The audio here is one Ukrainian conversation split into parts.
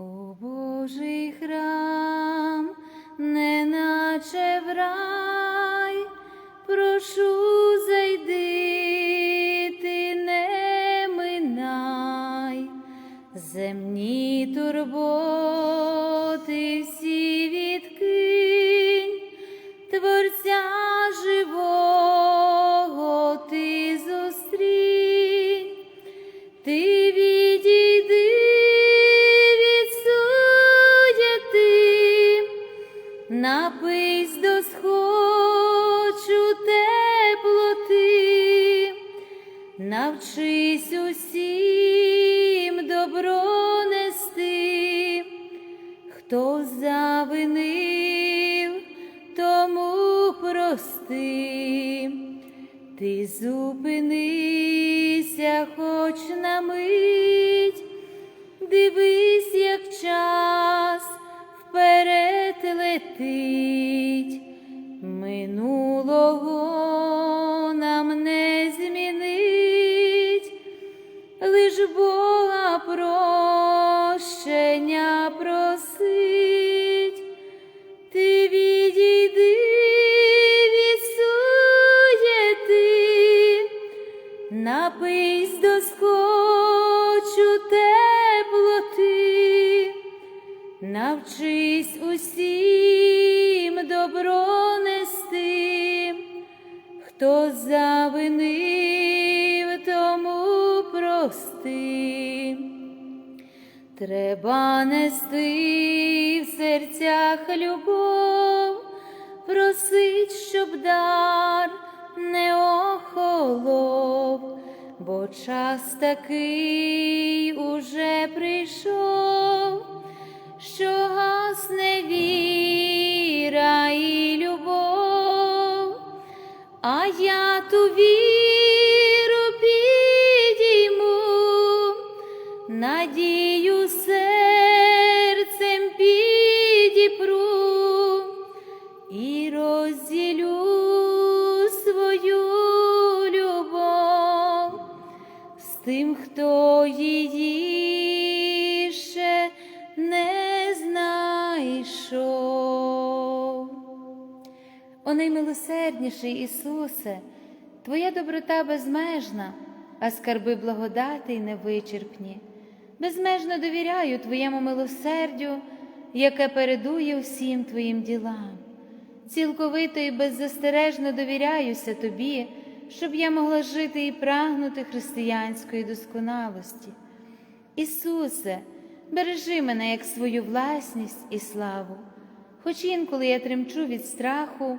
О Божий храм, শ্রী Треба нести в серцях любов, просить, щоб дар не охолов, бо час такий уже прийшов, що гасне віра і любов, а я ту віру підійму надію наймилосердніший Ісусе, Твоя доброта безмежна, а скарби благодати й невичерпні. Безмежно довіряю Твоєму милосердю, яке передує всім Твоїм ділам. Цілковито і беззастережно довіряюся Тобі, щоб я могла жити і прагнути християнської досконалості. Ісусе, бережи мене як свою власність і славу, хоч інколи я тремчу від страху,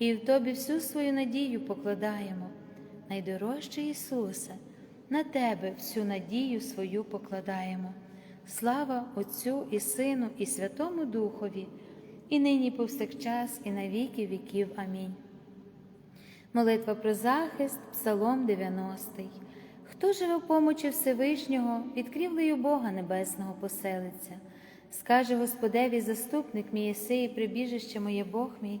і в Тобі всю свою надію покладаємо. Найдорожче Ісусе, на Тебе всю надію свою покладаємо. Слава Отцю і Сину, і Святому Духові, і нині повсякчас, і на віки віків. Амінь. Молитва про захист, Псалом 90. Хто живе в помочі Всевишнього, під крівлею Бога Небесного поселиться. Скаже Господеві, заступник мій єси і прибіжище моє Бог мій,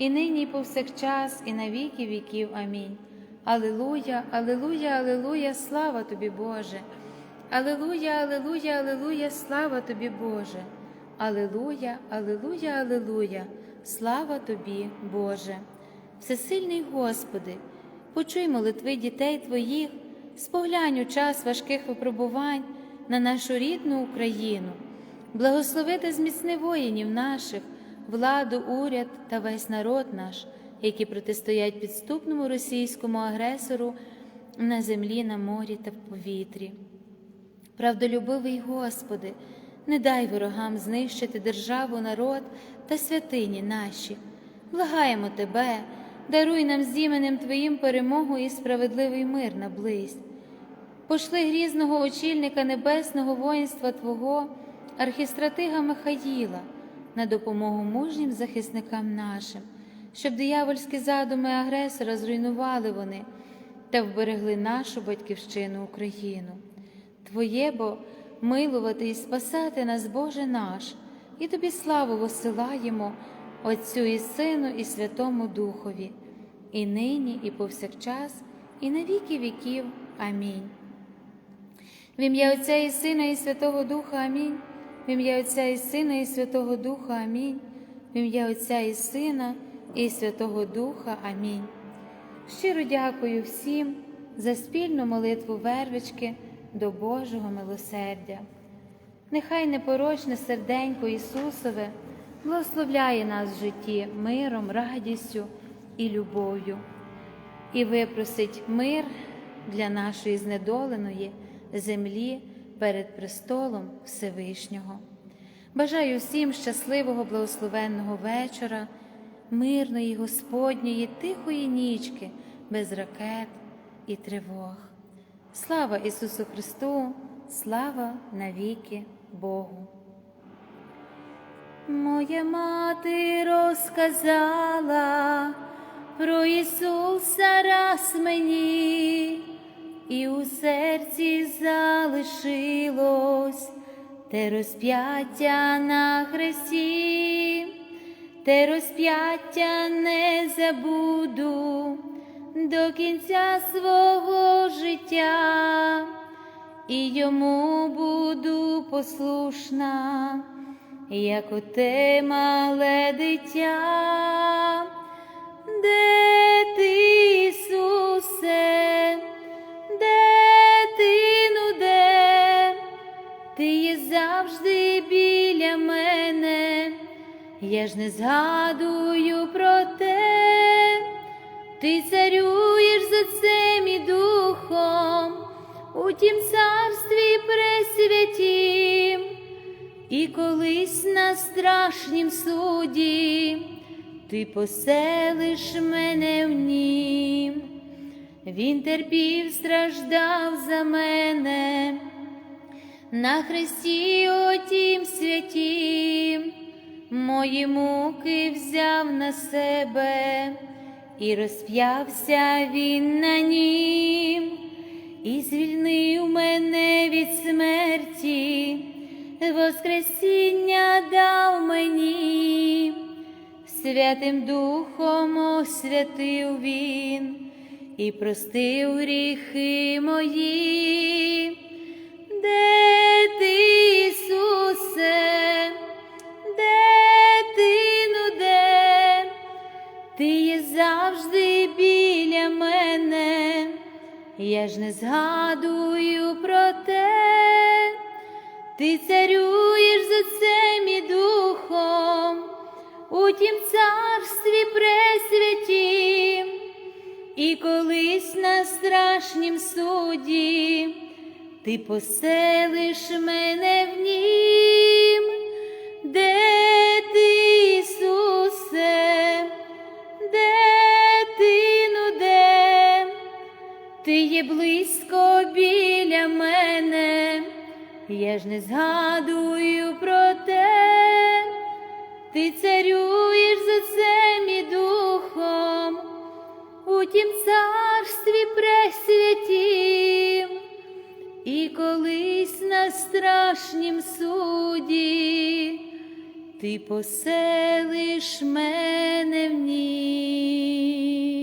і нині, і повсякчас, і на віки віків. Амінь. Алилуя, Алилуя, Алилуя, слава тобі, Боже. Алилуя, Алилуя, Алилуя, слава тобі, Боже. Алилуя, Алилуя, Алилуя, слава тобі, Боже. Всесильний Господи, почуй молитви дітей Твоїх, споглянь у час важких випробувань на нашу рідну Україну благослови та зміцни воїнів наших, владу, уряд та весь народ наш, які протистоять підступному російському агресору на землі, на морі та в повітрі. Правдолюбивий Господи, не дай ворогам знищити державу, народ та святині наші. Благаємо Тебе, даруй нам з іменем Твоїм перемогу і справедливий мир наблизь. Пошли грізного очільника небесного воїнства Твого, архістратига Михаїла, на допомогу мужнім захисникам нашим, щоб диявольські задуми агресора зруйнували вони та вберегли нашу батьківщину Україну. Твоє бо милувати і спасати нас, Боже наш, і тобі славу посилаємо, Отцю і Сину, і Святому Духові, і нині, і повсякчас, і на віки віків. Амінь. В ім'я Отця і Сина, і Святого Духа Амінь. В ім'я Отця і Сина, і Святого Духа Амінь. В ім'я Отця і Сина, і Святого Духа Амінь. Щиро дякую всім за спільну молитву вервички до Божого милосердя. Нехай непорочне серденько Ісусове благословляє нас в житті миром, радістю і любов'ю, і випросить мир для нашої знедоленої землі перед престолом Всевишнього. Бажаю всім щасливого, благословенного вечора, мирної Господньої, тихої нічки, без ракет і тривог. Слава Ісусу Христу, слава навіки Богу. Моя мати розказала про Ісуса раз мені, і у серці залишилось те розп'яття на хресті, те розп'яття не забуду до кінця свого життя, і йому буду послушна, як оте мале дитя, де ти, Ісусе, я ж не згадую про те. Ти царюєш за цим і духом у тім царстві пресвятім, і колись на страшнім суді ти поселиш мене в нім. Він терпів, страждав за мене на хресті отім святім, мої муки взяв на себе і розп'явся він на нім, і звільнив мене від смерті, Воскресіння дав мені, Святим Духом освятив він і простив гріхи мої, де ти, Ісусе, завжди біля мене, я ж не згадую про те, ти царюєш за цим і духом у тім царстві пресвятім, і колись на страшнім суді ти поселиш мене в нім, де ти, Ісусе, де ти є близько біля мене, я ж не згадую про те, ти царюєш за цим і духом у тім царстві пресвятім, і колись на страшнім суді ти поселиш мене в ній.